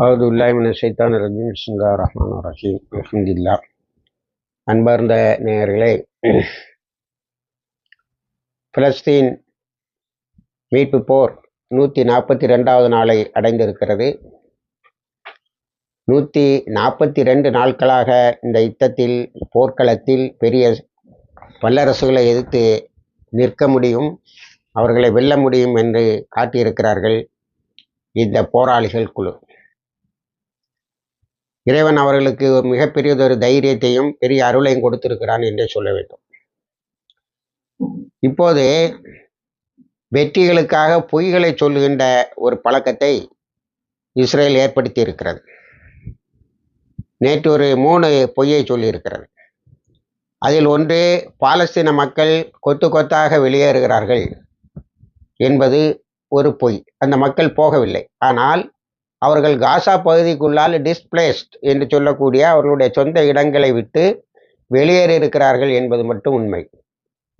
அவது உல்லாய்மின சைத்தான் ரஜீம். பிஸ்மில்லா ரஹ்மான் ரஹீம். அல்ஹம்துலில்லா அன்பார்ந்த நேயர்களே பிலஸ்தீன் மீட்பு போர் நூற்றி நாற்பத்தி ரெண்டாவது நாளை அடைந்திருக்கிறது. நூற்றி நாற்பத்தி ரெண்டு நாட்களாக இந்த யுத்தத்தில் போர்க்களத்தில் பெரிய வல்லரசுகளை எதிர்த்து நிற்க முடியும் அவர்களை வெல்ல முடியும் என்று காட்டியிருக்கிறார்கள் இந்த போராளிகள் குழு. இறைவன் அவர்களுக்கு மிகப்பெரியதொரு தைரியத்தையும் பெரிய அருளையும் கொடுத்திருக்கிறான் என்றே சொல்ல வேண்டும். இப்போது வெற்றிகளுக்காக பொய்களை சொல்லுகின்ற ஒரு பழக்கத்தை இஸ்ரேல் ஏற்படுத்தி இருக்கிறது நேற்று ஒரு மூணு பொய்யை சொல்லியிருக்கிறது. அதில் ஒன்று பாலஸ்தீன மக்கள் கொத்து கொத்தாக வெளியேறுகிறார்கள் என்பது ஒரு பொய். அந்த மக்கள் போகவில்லை. ஆனால் அவர்கள் காசா பகுதிக்குள்ளால் டிஸ்பிளேஸ்ட் என்று சொல்லக்கூடிய அவர்களுடைய சொந்த இடங்களை விட்டு வெளியேறி இருக்கிறார்கள் என்பது மட்டும் உண்மை.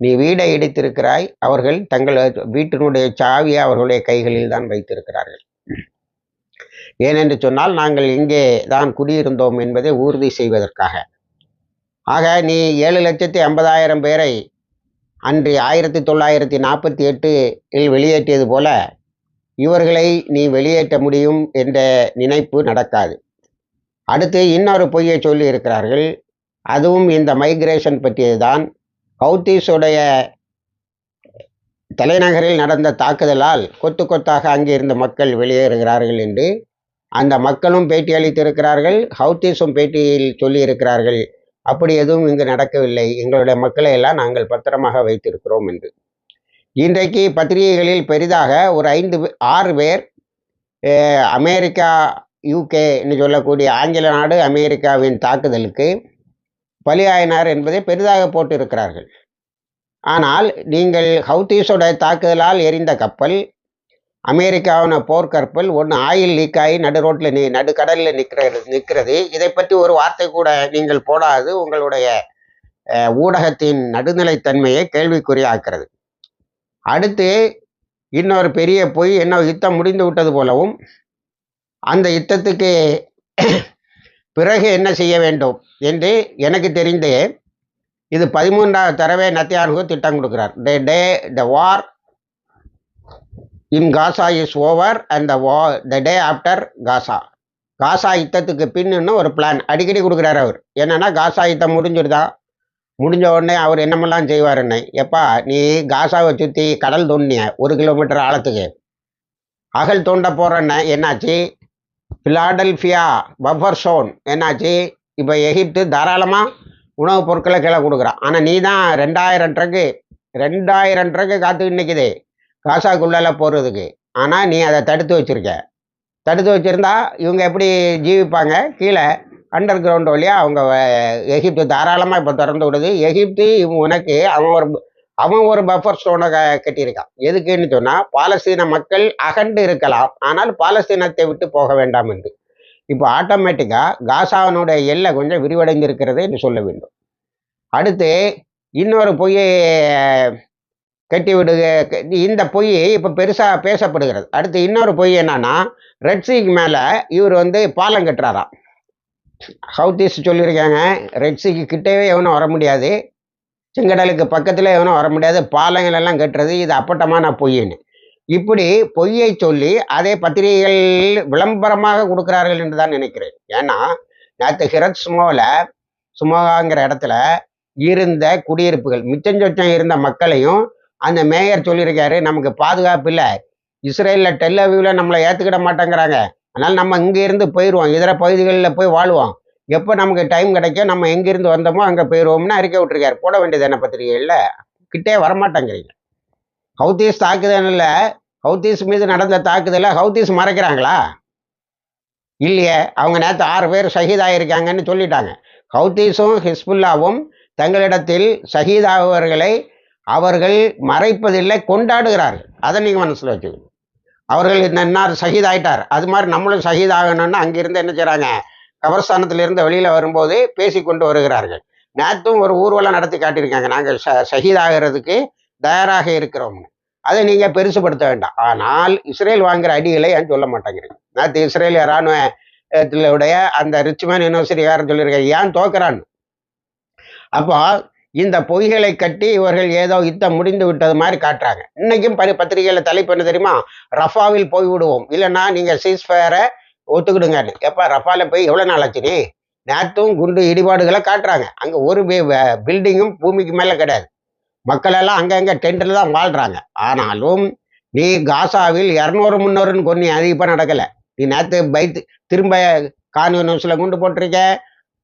நீ வீடை இடித்திருக்கிறாய் அவர்கள் தங்கள் வீட்டினுடைய சாவியை அவர்களுடைய கைகளில் தான் வைத்திருக்கிறார்கள். ஏனென்று சொன்னால் நாங்கள் இங்கே தான் குடியிருந்தோம் என்பதை உறுதி செய்வதற்காக. ஆக நீ ஏழு லட்சத்தி ஐம்பதாயிரம் பேரை அன்று ஆயிரத்தி தொள்ளாயிரத்தி நாற்பத்தி எட்டில் வெளியேற்றியது போல இவர்களை நீ வெளியேற்ற முடியும் என்ற நினைப்பு நடக்காது. அடுத்து இன்னொரு பொய்யை சொல்லி இருக்கிறார்கள். அதுவும் இந்த மைக்ரேஷன் பற்றியதுதான். ஹவுத்தீஸுடைய தலைநகரில் நடந்த தாக்குதலால் கொத்து கொத்தாக அங்கே இருந்த மக்கள் வெளியேறுகிறார்கள் என்று அந்த மக்களும் பேட்டி அளித்திருக்கிறார்கள். ஹவுத்தீஸும் பேட்டியில் சொல்லியிருக்கிறார்கள் அப்படி எதுவும் இங்கு நடக்கவில்லை. எங்களுடைய மக்களை எல்லாம் நாங்கள் பத்திரமாக வைத்திருக்கிறோம் என்று. இன்றைக்கு பத்திரிகைகளில் பெரிதாக ஒரு ஐந்து ஆறு பேர் அமெரிக்கா யூகேன்னு சொல்லக்கூடிய ஆங்கில நாடு அமெரிக்காவின் தாக்குதலுக்கு பலியாயினார் என்பதை பெரிதாக போட்டிருக்கிறார்கள். ஆனால் நீங்கள் ஹவுத்தீஸோட தாக்குதலால் எரிந்த கப்பல் அமெரிக்காவின போர்க்கற்பல் ஒன்று ஆயில் லீக் ஆகி நடு ரோட்டில் நீ நடுக்கடலில் நிற்கிறது நிற்கிறது இதை பற்றி ஒரு வார்த்தை கூட நீங்கள் போடாது. உங்களுடைய ஊடகத்தின் நடுநிலைத்தன்மையை கேள்விக்குறியாக்கிறது அடுத்து இன்னொரு பெரிய பொய் என்ன யுத்தம் முடிந்து விட்டது போலவும் அந்த யுத்தத்துக்கு பிறகு என்ன செய்ய வேண்டும் என்று எனக்கு தெரிந்தே இது பதிமூன்றாவது தடவை நத்தியானுக்கு திட்டம் கொடுக்குறார். The day the war in Gaza is over and the war the day after காசா காசா யுத்தத்துக்கு பின்னுன்னு ஒரு பிளான் அடிக்கடி கொடுக்குறாரு அவர். என்னென்னா காசா யுத்தம் முடிஞ்சிருதான் முடிஞ்ச உடனே அவர் என்னமெல்லாம் செய்வாருன்னு. எப்பா நீ காசாவை சுற்றி கடல் தோண்டிய ஒரு கிலோமீட்டர் ஆழத்துக்கு. அகல் தோண்ட போகிறேன்னு என்னாச்சு? பிலாடல்ஃபியா பஃபர் சோன் என்னாச்சு? இப்போ எகிப்து தாராளமாக உணவுப் பொருட்களை கீழே கொடுக்குறான். ஆனால் நீ தான் ரெண்டாயிரம் ட்ரக்கு ரெண்டாயிரம் ட்ரக்கு காத்து நிற்குது காசாக்குள்ளால போகிறதுக்கு ஆனால் நீ அதை தடுத்து வச்சுருக்க. தடுத்து வச்சுருந்தா இவங்க எப்படி ஜீவிப்பாங்க? கீழே அண்டர் கிரவுண்ட் வழியாக அவங்க எகிப்து தாராளமாக இப்போ திறந்து விடுது. எகிப்து உனக்கு அவன் ஒரு அவன் ஒரு பஃபர் ஸ்டோனை க கட்டியிருக்கான். எதுக்குன்னு சொன்னால் பாலஸ்தீன மக்கள் அகண்டு இருக்கலாம். ஆனால் பாலஸ்தீனத்தை விட்டு போக வேண்டாம் என்று. இப்போ ஆட்டோமேட்டிக்காக காசாவனுடைய எல்லை கொஞ்சம் விரிவடைந்திருக்கிறது என்று சொல்ல வேண்டும். அடுத்து இன்னொரு பொய்யை கட்டி விடுக இந்த பொய் இப்போ பெருசாக பேசப்படுகிறது. அடுத்து இன்னொரு பொய் என்னன்னா ரெட்சிக்கு மேலே இவர் வந்து பாலம் கட்டுறாராம். ஹவுத்தீஸ் சொல்லியிருக்காங்க. ரெட்சிக்கு கிட்டவே எவனும் வர முடியாது. செங்கடலுக்கு பக்கத்தில் எவனும் வர முடியாது. பாலங்கள் எல்லாம் கட்டுறது இது அப்பட்டமான பொய்ன்னு இப்படி பொய்யை சொல்லி அதே பத்திரிகைகள் விளம்பரமாக கொடுக்குறார்கள் என்று தான் நினைக்கிறேன். ஏன்னா நேற்று ஹிரத் சுமோவில் சுமோகாங்கிற இடத்துல இருந்த குடியிருப்புகள் மிச்சஞ்சொச்சம் இருந்த மக்களையும் அந்த மேயர் சொல்லியிருக்காரு நமக்கு பாதுகாப்பு இல்லை. இஸ்ரேலில் டெல்லவியூவில் நம்மளை ஏற்றுக்கிட மாட்டேங்கிறாங்க. அதனால் நம்ம இங்கேருந்து போயிடுவோம். இதர பகுதிகளில் போய் வாழ்வோம். எப்போ நமக்கு டைம் கிடைக்கும் நம்ம எங்கேருந்து வந்தோமோ அங்கே போயிடுவோம்னு அறிக்கை விட்டுருக்காரு. போட வேண்டியது என்ன பத்திரிகையில் கிட்டே வரமாட்டேங்கிறீங்க. ஹவுதீஸ் தாக்குதலில் ஹவுதீஸ் மீது நடந்த தாக்குதலை ஹவுதீஸ் மறைக்கிறாங்களா? இல்லையே. அவங்க நேற்று ஆறு பேர் ஷஹீதாயிருக்காங்கன்னு சொல்லிட்டாங்க. ஹவுதீஸும் ஹிஸ்புல்லாவும் தங்களிடத்தில் ஷஹீதாகுவர்களை அவர்கள் மறைப்பதில்லை கொண்டாடுகிறார்கள். அதை நீங்கள் மனசில் வச்சுக்கணும். அவர்கள் இன்னார் ஷஹீத் ஆயிட்டார் அது மாதிரி நம்மளும் ஷஹீத் ஆகணும்னு அங்கிருந்து என்ன செய்கிறாங்க கபர்ஸ்தானத்திலிருந்து வெளியில் வரும்போது பேசி கொண்டு வருகிறார்கள். நேற்றும் ஒரு ஊர்வலம் நடத்தி காட்டியிருக்காங்க. நாங்கள் ஷ ஷஹீத் ஆகிறதுக்கு தயாராக இருக்கிறோம்னு. அதை நீங்கள் பெருசுப்படுத்த வேண்டாம். ஆனால் இஸ்ரேல் வாங்குற அடிகளை ஏன் சொல்ல மாட்டேங்கிறீங்க? நேற்று இஸ்ரேலிய இராணுவ உடைய அந்த ரிச்மேன் யூனிவர்சிட்டிக்காரன் சொல்லியிருக்காரு. ஏன் தோக்குறான்னு? அப்போ இந்த பொய்களை கட்டி இவர்கள் ஏதோ யுத்தம் முடிந்து விட்டது மாதிரி காட்டுறாங்க. இன்னைக்கும் பரி பத்திரிகையில் தலைப்பு என்ன தெரியுமா? ரஃபாவில் போய் விடுவோம். இல்லைன்னா நீங்கள் சீஸ்ஃபயரை ஒத்துக்கிடுங்கன்னு எப்போ ரஃபால போய் எவ்வளோ நாள் நீ? நேற்றும் குண்டு இடிபாடுகளை காட்டுறாங்க. அங்கே ஒரு பில்டிங்கும் பூமிக்கு மேலே கிடையாது. மக்கள் எல்லாம் அங்கங்கே டென்ட்டில் தான் வாழ்கிறாங்க ஆனாலும் நீ காசாவில் இரநூறு முந்நூறுன்னு கொண்டு அது இப்போ நடக்கலை. நீ நேற்று பைத்து திரும்ப கான்வென்ஸில் குண்டு போட்டிருக்க.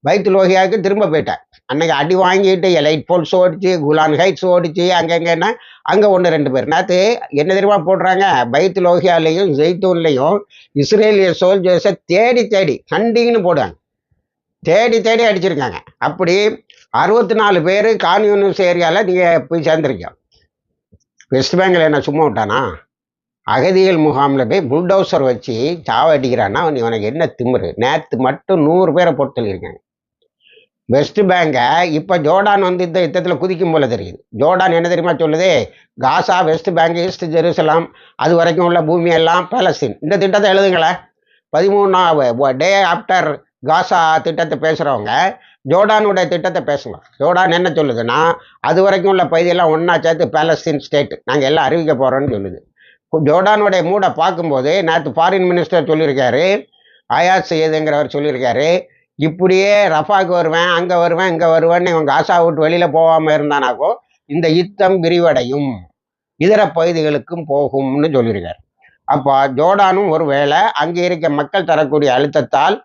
பைத்து லோகியாவுக்கு திரும்ப போயிட்டேன் அன்னைக்கு அடி வாங்கிட்டு லைட் போல்ஸ் ஓடிச்சு குலான் ஹைட்ஸ் ஓடிச்சு அங்கங்கன்னா அங்கே ஒன்று ரெண்டு பேர். நேற்று என்ன தெரியுமா போடுறாங்க? பைத்து லோகியாலையும் ஜெய்தூன்லையும் இஸ்ரேலிய சோல்ஜர்ஸை தேடி தேடி ஹண்டிங்னு போடுவாங்க தேடி தேடி அடிச்சிருக்காங்க. அப்படி அறுபத்தி நாலு பேர் கான்யூனிஸ் ஏரியாவில் நீங்கள் போய் சேர்ந்துருக்கீங்க. வெஸ்ட் பெங்கால் என்ன சும்மா விட்டானா? அகதிகள் முகாமில் போய் புல்டோசர் வச்சு சாவை அடிக்கிறான்னா நீ உனக்கு என்ன திமிரு? நேற்று மட்டும் நூறு பேரை போட்டு வெஸ்ட் பேங்கை இப்போ ஜோர்டான் வந்து இந்த யுத்தத்தில் குதிக்கும் போல தெரியுது. ஜோர்டான் என்ன தெரியுமா சொல்லுது? Gaza West Bank East Jerusalem அது வரைக்கும் உள்ள பூமியெல்லாம் பாலஸ்தீன் இந்த திட்டத்தை எழுதுங்களேன். பதிமூணாவது டே ஆஃப்டர் காசா திட்டத்தை பேசுகிறவங்க ஜோர்டானுடைய திட்டத்தை பேசலாம் ஜோர்டான் என்ன சொல்லுதுன்னா அது வரைக்கும் உள்ள பகுதியெல்லாம் ஒன்றா சேர்த்து பாலஸ்தீன் ஸ்டேட் நாங்கள் எல்லாம் அறிவிக்க போகிறோன்னு சொல்லுது. ஜோர்டானுடைய மூடை பார்க்கும்போது நேற்று ஃபாரின் மினிஸ்டர் சொல்லியிருக்காரு அயாஸ் செய்யுதுங்கிறவர் சொல்லியிருக்காரு இப்படியே ரஃபாக்கு வருவேன் அங்கே வருவேன் இங்கே வருவேன்னு இவன் காசா விட்டு வெளியில் போகாமல் இருந்தானாக்கோ இந்த யுத்தம் விரிவடையும். இதர பகுதிகளுக்கும் போகும்னு சொல்லியிருக்காரு. அப்போ ஜோர்டானும் ஒரு வேளை அங்கே இருக்க மக்கள் தரக்கூடிய அழுத்தத்தால்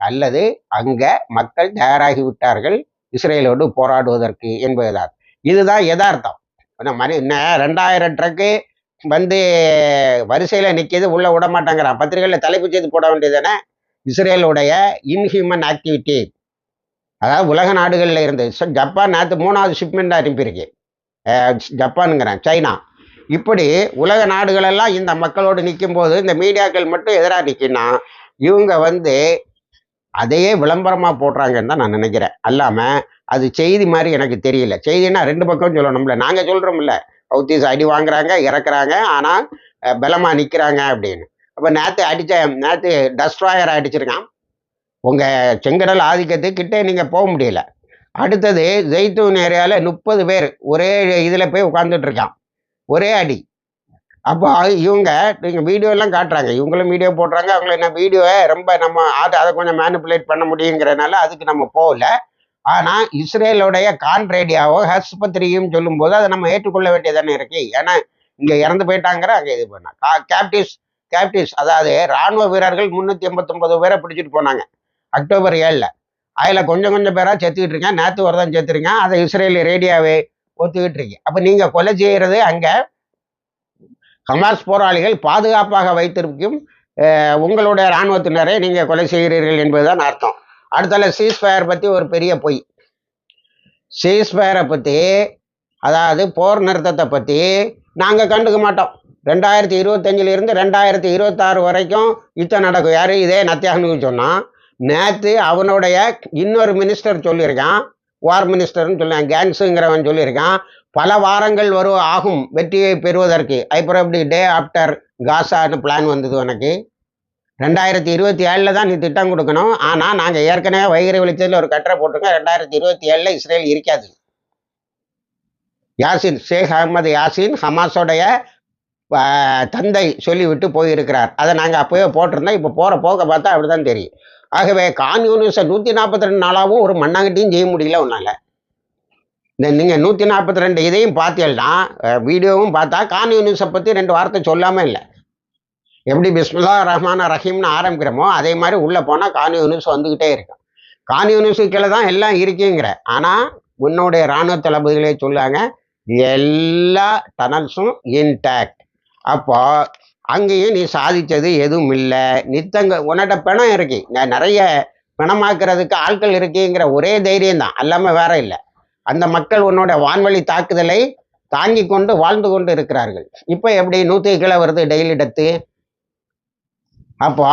அல்லது அங்கே மக்கள் தயாராகி விட்டார்கள் இஸ்ரேலோடு போராடுவதற்கு என்பதுதான். இதுதான் யதார்த்தம். மணி என்ன ரெண்டாயிரம் ட்ரக்கு வந்து வரிசையில் நிற்கிது உள்ளே விட மாட்டேங்கிறான் பத்திரிகையில் தலைப்பு செய்து போட வேண்டியது தானே? இஸ்ரேலுடைய இன்ஹியூமன் ஆக்டிவிட்டி அதாவது உலக நாடுகளில் இருந்து ஜப்பான் நேற்று மூணாவது ஷிப்மெண்ட் அனுப்பியிருக்கு. ஜப்பானுங்கிறேன் சைனா. இப்படி உலக நாடுகளெல்லாம் இந்த மக்களோடு நிற்கும்போது இந்த மீடியாக்கள் மட்டும் எதிராக நிற்கினா இவங்க வந்து அதையே விளம்பரமாக போடுறாங்கன்னு தான் நான் நினைக்கிறேன். அல்லாமல் அது செய்தி மாதிரி எனக்கு தெரியல. செய்தின்னா ரெண்டு பக்கம் சொல்லணும்ல. நாங்கள் சொல்கிறோம்ல ஹவுத்தீஸ் அடி வாங்குறாங்க இறக்குறாங்க ஆனால் பலமாக நிற்கிறாங்க அப்படின்னு. இப்போ நேற்று அடித்த நேற்று டஸ்ட்ராயர் அடிச்சிருக்கான். உங்கள் செங்கடல் ஆதிக்கத்து கிட்டே நீங்கள் போக முடியல. அடுத்தது ஜெய்தூன் ஏரியாவில் முப்பது பேர் ஒரே இதில் போய் உட்காந்துட்டு இருக்கான். ஒரே அடி. அப்போ இவங்க நீங்கள் வீடியோலாம் காட்டுறாங்க. இவங்களும் வீடியோ போடுறாங்க. அவங்கள என்ன வீடியோவை ரொம்ப நம்ம அதை அதை கொஞ்சம் மேனிப்புலேட் பண்ண முடியுங்கிறனால அதுக்கு நம்ம போகல. ஆனால் இஸ்ரேலுடைய கான் ரேடியாவோ ஹஸ்பத்திரியும் சொல்லும்போது அதை நம்ம ஏற்றுக்கொள்ள வேண்டியதானே இருக்கு. ஏன்னா இங்கே இறந்து போயிட்டாங்கிற அங்கே இது பண்ணா கா கேப்டிவ்ஸ் கேப்டிவ்ஸ் அதாவது ராணுவ வீரர்கள் முந்நூற்றி எண்பத்தொம்பது பேரை பிடிச்சிட்டு போனாங்க. அக்டோபர் ஏழில். அதில் கொஞ்சம் கொஞ்சம் பேராக செத்துக்கிட்டு இருக்கேன். நேற்று ஒரு தான் செத்துருக்கேன். அதை இஸ்ரேலி ரேடியாவே ஒத்துக்கிட்டு இருக்கு. அப்போ நீங்கள் கொலை செய்கிறது அங்கே ஹமாஸ் போராளிகள் பாதுகாப்பாக வைத்திருக்கும் உங்களுடைய இராணுவத்தினரை நீங்கள் கொலை செய்கிறீர்கள் என்பதுதான் அர்த்தம். அடுத்தால சீஸ்ஃபயர் பற்றி ஒரு பெரிய பொய். சீஸ்ஃபயரை பற்றி அதாவது போர் நிறுத்தத்தை பற்றி நாங்கள் கண்டுக்க மாட்டோம். ரெண்டாயிரத்தி இருபத்தஞ்சிலிருந்து ரெண்டாயிரத்தி இருபத்தாறு வரைக்கும் யுத்தம் நடக்கும். யார்? இதே நத்தியாகனுக்கு சொன்னான் நேற்று அவனுடைய இன்னொரு மினிஸ்டர் சொல்லியிருக்கான். வார் மினிஸ்டர்னு சொல்லுவான் கேன்ஸுங்கிறவன் சொல்லியிருக்கான். பல வாரங்கள் வரும் ஆகும் வெற்றியை பெறுவதற்கு. அப்புறம் இப்படி டே ஆஃப்டர் காசான்னு பிளான் வந்தது உனக்கு. ரெண்டாயிரத்தி இருபத்தி ஏழில் தான் நீ திட்டம் கொடுக்கணும். ஆனால் நாங்கள் ஏற்கனவே வைகரை வெளிச்சத்தில் ஒரு கட்டரை போட்டிருக்கோம். ரெண்டாயிரத்தி இருபத்தி ஏழில் இஸ்ரேல் இருக்காது. யாசின் ஷேக் அகமது யாசின் ஹமாஸோடைய தந்தை சொல்லிவிட்டு போயிருக்கிறார். அதை நாங்கள் அப்போயே போட்டிருந்தோம். இப்போ போகிற போக பார்த்தா அப்படி தான் தெரியும். ஆகவே கான் நூற்றி நாற்பத்தி ரெண்டு நாளாகவும் ஒரு மண்ணாங்கட்டியும் செய்ய முடியல உன்னால். இந்த நீங்கள் நூற்றி நாற்பத்தி ரெண்டு இதையும் பார்த்தீங்கன்னா வீடியோவும் பார்த்தா கான் யூனிவர்ஸை பற்றி ரெண்டு வார்த்தை சொல்லாமல் இல்லை. எப்படி பிஸ்மில்லா ரஹ்மான் ரஹீம்னு ஆரம்பிக்கிறோமோ அதே மாதிரி உள்ளே போனால் கான் யூனிவர்ஸ் வந்துக்கிட்டே இருக்கும். கான் கீழே தான் எல்லாம் இருக்குங்கிற. ஆனால் உன்னுடைய இராணுவ தளபதிகளே சொல்லாங்க எல்லா டனல்ஸும் இன்டாக்ட் அப்போ அங்கேயும் நீ சாதிச்சது எதுவும் இல்லை. நித்தங்க உன்னோட பிணம் இருக்கு. நான் நிறைய பிணமாக்குறதுக்கு ஆட்கள் இருக்குங்கிற ஒரே தைரியம் தான் அல்லாமல் வேற இல்லை. அந்த மக்கள் உன்னோட வான்வழி தாக்குதலை தாங்கி கொண்டு வாழ்ந்து கொண்டு இருக்கிறார்கள். இப்போ எப்படி நூற்றி கிலோ வருது டெய்லி டெத்து? அப்போ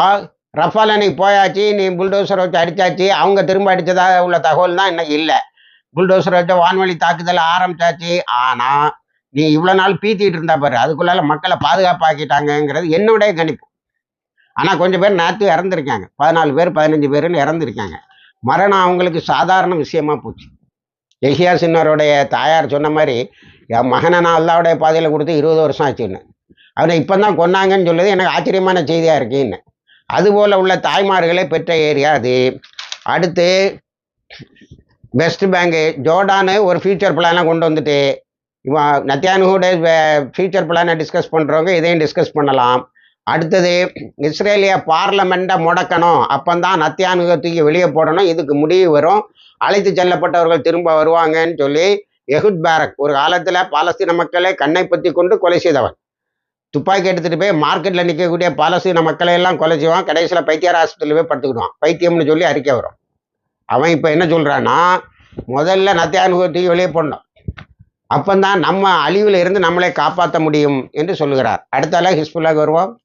ரஃபால் அன்னைக்கு போயாச்சு நீ புல்டோசர் வச்சு அடித்தாச்சு அவங்க திரும்ப அடித்ததாக உள்ள தகவல் தான் இன்னைக்கு இல்லை. புல்டோசர் வச்சு வான்வழி தாக்குதல் ஆரம்பித்தாச்சு ஆனால் நீ இவ்வளோ நாள் பீத்திட்டு இருந்தா பாரு. அதுக்குள்ளால மக்களை பாதுகாப்பாக்கிட்டாங்கங்கிறது என்னுடைய கணிப்பு. ஆனால் கொஞ்சம் பேர் நேற்று இறந்துருக்காங்க. பதினாலு பேர் பதினஞ்சு பேருன்னு இறந்துருக்காங்க. மரணம் அவங்களுக்கு சாதாரண விஷயமா போச்சு. எஹியா சின்னருடைய தாயார் சொன்ன மாதிரி என் மகனை நான் அல்லாவுடைய பாதையில் கொடுத்து இருபது வருஷம் ஆச்சுன்னு. அவனை இப்போ தான் கொன்னாங்கன்னு சொல்லுது. எனக்கு ஆச்சரியமான செய்தியாக இருக்குன்னு. அதுபோல் உள்ள தாய்மார்களை பெற்ற ஏரியா அது. அடுத்து வெஸ்ட் பேங்கு ஜோர்டானு ஒரு ஃபியூச்சர் பிளானை கொண்டு வந்துட்டு இவன் நத்தியானுடைய ஃபியூச்சர் பிளானை டிஸ்கஸ் பண்ணுறவங்க இதையும் டிஸ்கஸ் பண்ணலாம். அடுத்தது இஸ்ரேலிய பார்லமெண்ட்டை முடக்கணும். அப்பந்தான் நத்தியானுகத்துக்கு வெளியே போடணும். இதுக்கு முடிவு வரும். அழைத்து செல்லப்பட்டவர்கள் திரும்ப வருவாங்கன்னு சொல்லி எஹுத் பேரக் ஒரு காலத்தில் பாலஸ்தீன மக்களை கண்ணை பற்றி கொண்டு கொலை செய்தவன். துப்பாக்கி எடுத்துகிட்டு போய் மார்க்கெட்டில் நிற்கக்கூடிய பாலஸ்தீன மக்களை எல்லாம் கொலை செய்வான். கடைசியில் பைத்தியார் ஹாஸ்பிட்டலில் போய் படுத்துக்கிடுவான். பைத்தியம்னு சொல்லி அறிக்கை வரும். அவன் இப்போ என்ன சொல்கிறான்னா முதல்ல நத்தியானுகத்துக்கு வெளியே போடணும். அப்பந்தான் நம்ம அழிவில் இருந்து நம்மளை காப்பாற்ற முடியும் என்று சொல்லுகிறார். அடுத்தால ஹிஸ்புல்லாக்கு வருவோம்.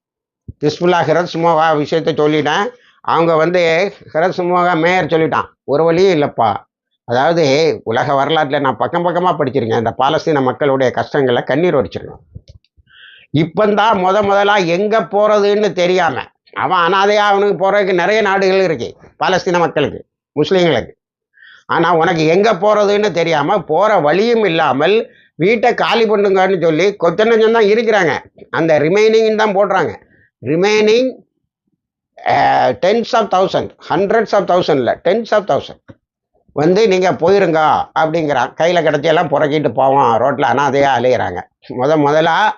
ஹிஸ்புல்லா ஹிரத் சுமோகா விஷயத்தை சொல்லிட்டேன். அவங்க வந்து ஹிரத் சுமோகா மேயர் சொல்லிட்டான். ஒரு வழியும் இல்லைப்பா. அதாவது உலக வரலாற்றில் நான் பக்கம் பக்கமாக படிச்சிருக்கேன். இந்த பாலஸ்தீன மக்களுடைய கஷ்டங்களை கண்ணீர் வடிச்சிருக்கேன். இப்பந்தான் முத முதலாக எங்கே போகிறதுன்னு தெரியாமல் அவன் அனாதையாக அவனுக்கு போகிறதுக்கு நிறைய நாடுகள் இருக்கு. பாலஸ்தீன மக்களுக்கு முஸ்லீம்களுக்கு. ஆனால் உனக்கு எங்கே போகிறதுன்னு தெரியாமல் போகிற வழியும் இல்லாமல் வீட்டை காலி பண்ணுங்கன்னு சொல்லி கொத்தனஞ்சம் தான் இருக்கிறாங்க. அந்த ரிமைனிங் தான் போடுறாங்க. Remaining tens of thousand hundreds of தௌசண்டில் tens of thousand வந்து நீங்கள் போயிருங்க அப்படிங்கிறான். கையில் கிடச்சியெல்லாம் புறக்கிட்டு போவோம் ரோட்டில் அனாதையாக அலையிறாங்க. முத முதலாக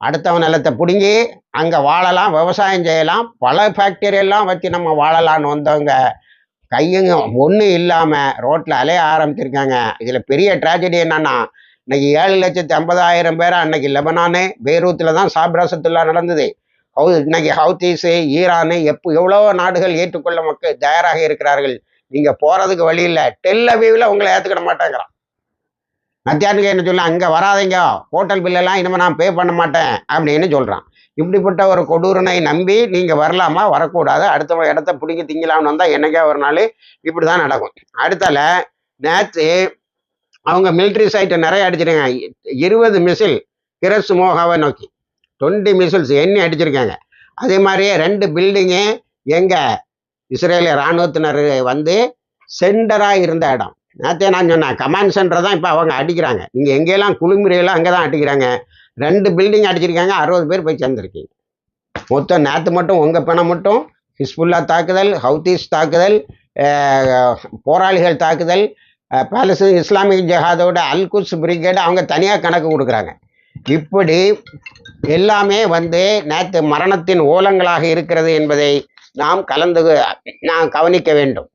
அடுத்தவன் நிலத்தை பிடுங்கி அங்கே வாழலாம் விவசாயம் செய்யலாம். பல ஃபேக்டரியெல்லாம் வச்சு நம்ம வாழலான்னு வந்தவங்க கையுங்க ஒன்றும் இல்லாமல் ரோட்டில் அலைய ஆரம்பிச்சிருக்காங்க. இதில் பெரிய ட்ராஜடி என்னன்னா இன்னைக்கு ஏழு லட்சத்தி ஐம்பதாயிரம் பேர் அன்னைக்கு லெபனானு பெய்ரூத்தில் தான் சாப்ராசத்துல்லா நடந்தது. ஹவு இன்னைக்கு ஹவுத்தீஸு ஈரானு எப்போ எவ்வளோ நாடுகள் ஏற்றுக்கொள்ள மக்கள் தயாராக இருக்கிறார்கள். நீங்கள் போகிறதுக்கு வழி இல்லை. டெல்லவீவில் உங்களை ஏற்றுக்கிட மாட்டேங்கிறான். மத்தியானுக்கு என்ன சொல்ல அங்கே வராதீங்க. ஹோட்டல் பில்லெல்லாம் இனிமேல் நான் பே பண்ண மாட்டேன். அப்படின்னு சொல்கிறான் இப்படிப்பட்ட ஒரு கொடூரனை நம்பி நீங்கள் வரலாமா? வரக்கூடாது. அடுத்த இடத்த பிடிக்க திங்கலாம்னு வந்தால் என்னைக்கா ஒரு நாள்? இப்படி தான் நடக்கும். அடுத்தால நேற்று அவங்க மிலிட்ரி சைட்டை நிறைய அடிச்சிருக்காங்க. இருபது மிசில் கிரஸ் மோகாவை நோக்கி. டுவெண்ட்டி மிசில்ஸ் எண்ணி அடிச்சிருக்காங்க. அதே மாதிரியே ரெண்டு பில்டிங்கு எங்கள் இஸ்ரேலிய இராணுவத்தினர் வந்து சென்டராக இருந்த இடம். நேற்றே நான் சொன்னேன் கமாண்ட் சென்டர் தான் இப்போ அவங்க அடிக்கிறாங்க. நீங்கள் எங்கெல்லாம் குளிமுறையெல்லாம் அங்கே தான் அடிக்கிறாங்க. ரெண்டு பில்டிங் அடிச்சிருக்காங்க அறுபது பேர் போய் சேர்ந்துருக்கீங்க. மொத்தம் நேற்று மட்டும் உங்கள் பணம் மட்டும் ஹிஸ்புல்லா தாக்குதல் ஹவுதீஸ் தாக்குதல் போராளிகள் தாக்குதல் அஹ், பாலஸ்தீன் இஸ்லாமிக் ஜஹாதோட அல்குஸ் பிரிகேடு அவங்க தனியாக கணக்கு கொடுக்குறாங்க. இப்படி எல்லாமே வந்து நேற்று மரணத்தின் ஓலங்களாக இருக்கிறது என்பதை நாம் கலந்து நாம் கவனிக்க வேண்டும்.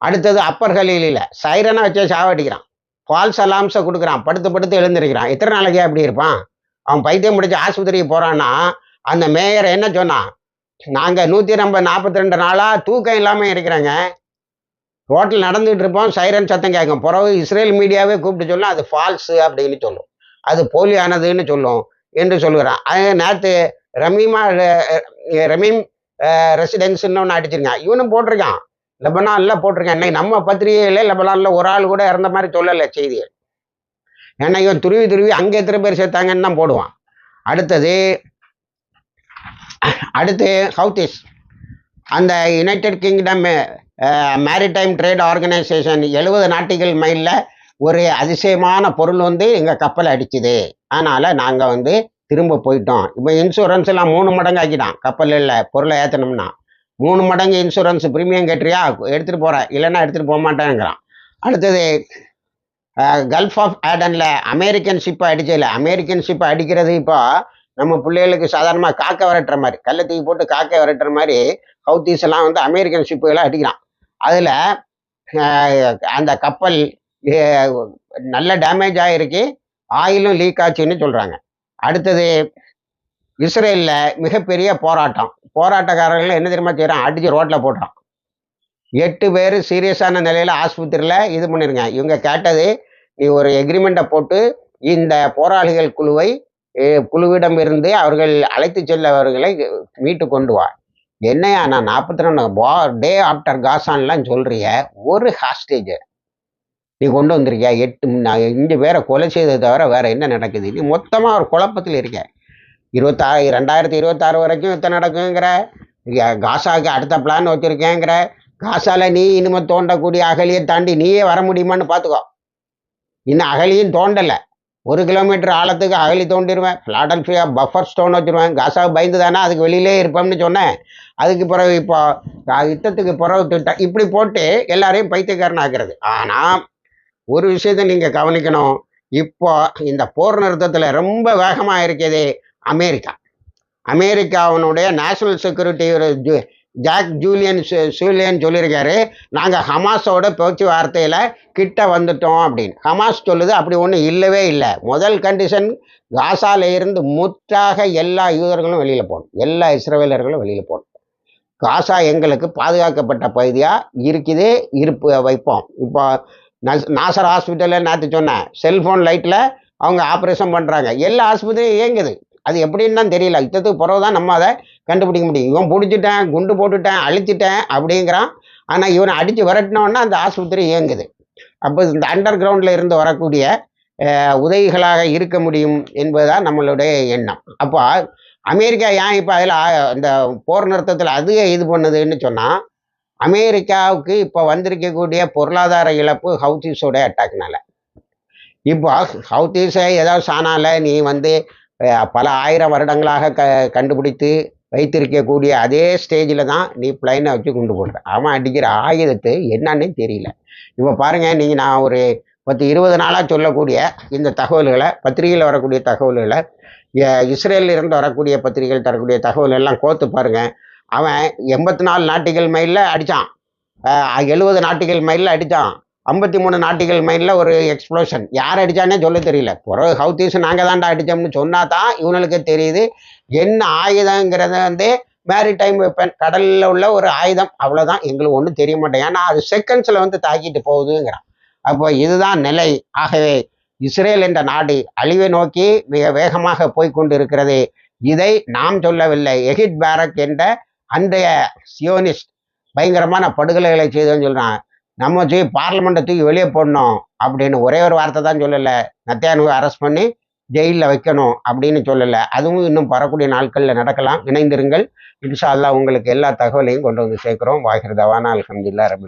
அடுத்தது அப்பர் கலீலில் சைரனை வச்சு சாவடிக்கிறான். ஃபால்ஸ் அலாம்ஸை கொடுக்குறான். படுத்து படுத்து எழுந்திருக்கிறான். எத்தனை நாளைக்கு அப்படி இருப்பான்? அவன் பைத்தியம் முடிச்சு ஆஸ்பத்திரிக்கு போகிறான்னா அந்த மேயர் என்ன சொன்னான் நாங்கள் நூற்றி ஐம்பது நாற்பத்தி ரெண்டு நாளாக தூக்கம் இல்லாமல் இருக்கிறாங்க. ரோட்டில் நடந்துகிட்டு இருப்போம் சைரன் சத்தம் கேட்கும். பிறகு இஸ்ரேல் மீடியாவே கூப்பிட்டு சொல்லும் அது ஃபால்ஸு அப்படின்னு சொல்லும். அது போலியானதுன்னு சொல்லும் என்று சொல்லுகிறான். அது நேற்று ரமீமா ரமீம் ரெசிடென்ஸ்ன்னு ஒன்று அடிச்சிருக்கான். இவனும் போட்டிருக்கான். லெபனானில் போட்டிருக்கான். இன்னைக்கு நம்ம பத்திரிகையில் லெபனானில் ஒரு ஆள் கூட இறந்த மாதிரி சொல்லலை செய்திகள். ஏன்னா இவன் துருவி துருவி அங்கே எத்தனை பேர் சேர்த்தாங்கன்னு தான் போடுவான். அடுத்தது அடுத்து ஹவுத்திஸ் அந்த United Kingdom Maritime Trade Organisation எழுபது நாட்டிகள் மைலில் ஒரு அதிசயமான பொருள் வந்து எங்கள் கப்பலை அடிச்சுது. அதனால் நாங்கள் வந்து திரும்ப போயிட்டோம். இப்போ இன்சூரன்ஸ் எல்லாம் மூணு மடங்கு ஆக்கிட்டான் கப்பலில் பொருளை ஏற்றணும்னா மூணு மடங்கு இன்சூரன்ஸ் ப்ரீமியம் கட்டுறியா எடுத்துகிட்டு போகிறேன் இல்லைன்னா எடுத்துகிட்டு போக மாட்டேங்கிறான். அடுத்தது கல்ஃப் ஆஃப் ஆடனில் அமெரிக்கன் ஷிப்பை அடிச்சதில்ல அமெரிக்கன் ஷிப்பை அடிக்கிறது இப்போ நம்ம பிள்ளைகளுக்கு சாதாரணமாக காக்கை விரட்டுற மாதிரி கல்லை தூக்கி போட்டு காக்கை விரட்டுற மாதிரி ஹவுத்தீஸ் எல்லாம் வந்து அமெரிக்கன் ஷிப்புகளை அடிக்கிறான். அதில் அந்த கப்பல் நல்ல டேமேஜ் ஆகிருக்கு ஆயிலும் லீக் ஆச்சுன்னு சொல்கிறாங்க அடுத்தது இஸ்ரேலில் மிகப்பெரிய போராட்டம். போராட்டக்காரர்கள் என்ன தெரியுமா செய்கிறான் அடித்து ரோட்டில் போடுறான் எட்டு பேர் சீரியஸான நிலையில் ஆஸ்பத்திரியில் இது பண்ணிருங்க. இவங்க கேட்டது நீ ஒரு எக்ரிமெண்ட்டை போட்டு இந்த போராளிகள் குழுவை குழுவிடம் இருந்து அவர்கள் அழைத்து செல்லவர்களை மீட்டு கொண்டு வா. என்னையா நான் நாற்பத்தி ரெண்டு பா டே ஆஃப்டர் காசான்லாம் சொல்கிறிய ஒரு ஹாஸ்டேஜ் நீ கொண்டு வந்திருக்கியா? எட்டு நான் இஞ்சு பேரை கொலை செய்ததை தவிர வேற என்ன நடக்குது? நீ மொத்தமாக ஒரு குழப்பத்தில் இருக்க. இருபத்தாறு ரெண்டாயிரத்தி இருபத்தாறு வரைக்கும் எத்தனை நடக்குங்கிற காசாவுக்கு அடுத்த பிளான் வச்சுருக்கேங்கிற காசால நீ இனிமே தோண்டக்கூடிய அகலியை தாண்டி நீயே வர முடியுமான்னு பார்த்துக்கோ இன்னும் அகலியும் தோண்டலை. ஒரு கிலோமீட்டர் ஆழத்துக்கு அகலி தோண்டிடுவேன். ஃபிலாடல்ஃபியா பஃபர் ஸ்டோன் வச்சுருவேன். காசாவுக்கு பயந்து தானே அதுக்கு வெளியிலே இருப்போம்னு சொன்னேன். அதுக்கு பிறகு இப்போ யுத்தத்துக்கு பிறகு திட்டம் இப்படி போட்டு எல்லாரையும் பைத்தியக்காரன் ஆக்குறது. ஆனால் ஒரு விஷயத்தை நீங்கள் கவனிக்கணும். இப்போ இந்த போர் நிறுத்தத்தில் ரொம்ப வேகமாக இருக்கிறது அமெரிக்கா. அமெரிக்காவினுடைய நேஷனல் செக்யூரிட்டி ஒரு ஜாக் ஜூலியன் சு- சூலியன் சொல்லியிருக்காரு நாங்கள் ஹமாஸோட பேச்சுவார்த்தையில் கிட்ட வந்துட்டோம் அப்படின்னு. ஹமாஸ் சொல்லுது அப்படி ஒன்றும் இல்லவே இல்லை. முதல் கண்டிஷன் காசால இருந்து முற்றாக எல்லா யூதர்களும் வெளியில் போகணும். எல்லா இஸ்ரேலர்களும் வெளியில் போகணும். காசா எங்களுக்கு பாதுகாக்கப்பட்ட பகுதியாக இருக்குது இருப்பு வைப்போம். இப்போ நஸ் நாசர் ஹாஸ்பிட்டலில் நேற்று சொன்னேன் செல்ஃபோன் லைட்டில் அவங்க ஆப்ரேஷன் பண்ணுறாங்க எல்லா ஆஸ்பத்திரியும் இயங்குது. அது எப்படின்னு தான் தெரியல. யுத்தத்துக்கு பிறகு தான் நம்ம அதை கண்டுபிடிக்க முடியும். இவன் பிடிச்சிட்டேன் குண்டு போட்டுட்டேன் அழிச்சிட்டேன் அப்படிங்கிறான். ஆனால் இவனை அடித்து விரட்டினோன்னா அந்த ஆஸ்பத்திரி இயங்குது. அப்போ இந்த அண்டர் கிரவுண்டில் இருந்து வரக்கூடிய உதவிகளாக இருக்க முடியும் என்பதுதான் நம்மளுடைய எண்ணம். அப்போ அமெரிக்கா ஏன் இப்போ அதில் இந்த போர் நிறுத்தத்தில் அதுவே இது பண்ணுதுன்னு சொன்னால் அமெரிக்காவுக்கு இப்போ வந்திருக்கக்கூடிய பொருளாதார இழப்பு ஹவுத்தீஸோட அட்டாக்னால இப்போ ஹவுத்தீஸை ஏதாவது சானால நீ வந்து பல ஆயிரம் வருடங்களாக க கண்டுபிடித்து வைத்திருக்கக்கூடிய அதே ஸ்டேஜில் தான் நீ பிளைனை வச்சு கொண்டு போடுற. அவன் அடிக்கிற ஆயுதத்து என்னன்னே தெரியல. இப்போ பாருங்கள் நீங்கள் நான் ஒரு பத்து இருபது நாளாக சொல்லக்கூடிய இந்த தகவல்களை பத்திரிகையில் வரக்கூடிய தகவல்களை இஸ்ரேலில் இருந்து வரக்கூடிய பத்திரிகைகள் தரக்கூடிய தகவல் எல்லாம் கோத்து பாருங்கள் அவன் எண்பத்தி நாலு நாட்டுகள் மைலில் அடித்தான் எழுபது நாட்டுகள் மைலில் அடித்தான் ஐம்பத்தி மூணு நாட்டிகள் மைண்டில் ஒரு எக்ஸ்ப்ளோஷன் யார் அடித்தானே சொல்ல தெரியல. பிறகு ஹவுத்தீஸ் நாங்கள் தான்டா அடித்தோம்னு சொன்னால் தான் இவனுக்கு தெரியுது. என்ன ஆயுதங்கிறத வந்து மேரிடைம் வெப்பன் கடலில் உள்ள ஒரு ஆயுதம் அவ்வளோதான் எங்களுக்கு ஒன்றும் தெரிய மாட்டேன் ஏன்னா அது செகண்ட்ஸில் வந்து தாக்கிட்டு போகுதுங்கிறான். அப்போ இதுதான் நிலை. ஆகவே இஸ்ரேல் என்ற நாடு அழிவை நோக்கி மிக வேகமாக போய்கொண்டு இருக்கிறது இதை நாம் சொல்லவில்லை. எகிட் பேரக் என்ற அன்றைய சியோனிஸ்ட் பயங்கரமான படுகொலைகளை செய்தோன்னு சொல்கிறான் நம்ம தூக்கி பார்லிமெண்ட்டை தூக்கி வெளியே போடணும் அப்படின்னு ஒரே ஒரு வார்த்தை தான் சொல்லலை. நத்தியானுவை அரெஸ்ட் பண்ணி ஜெயிலில் வைக்கணும் அப்படின்னு சொல்லலை. அதுவும் இன்னும் வரக்கூடிய நாட்களில் நடக்கலாம். இணைந்திருங்கள். இன்ஷா அல்லாஹ் உங்களுக்கு எல்லா தகவலையும் கொண்டு வந்து சேர்க்குறோம். வாகிருதவானா அலமதுல்லா ரபுல்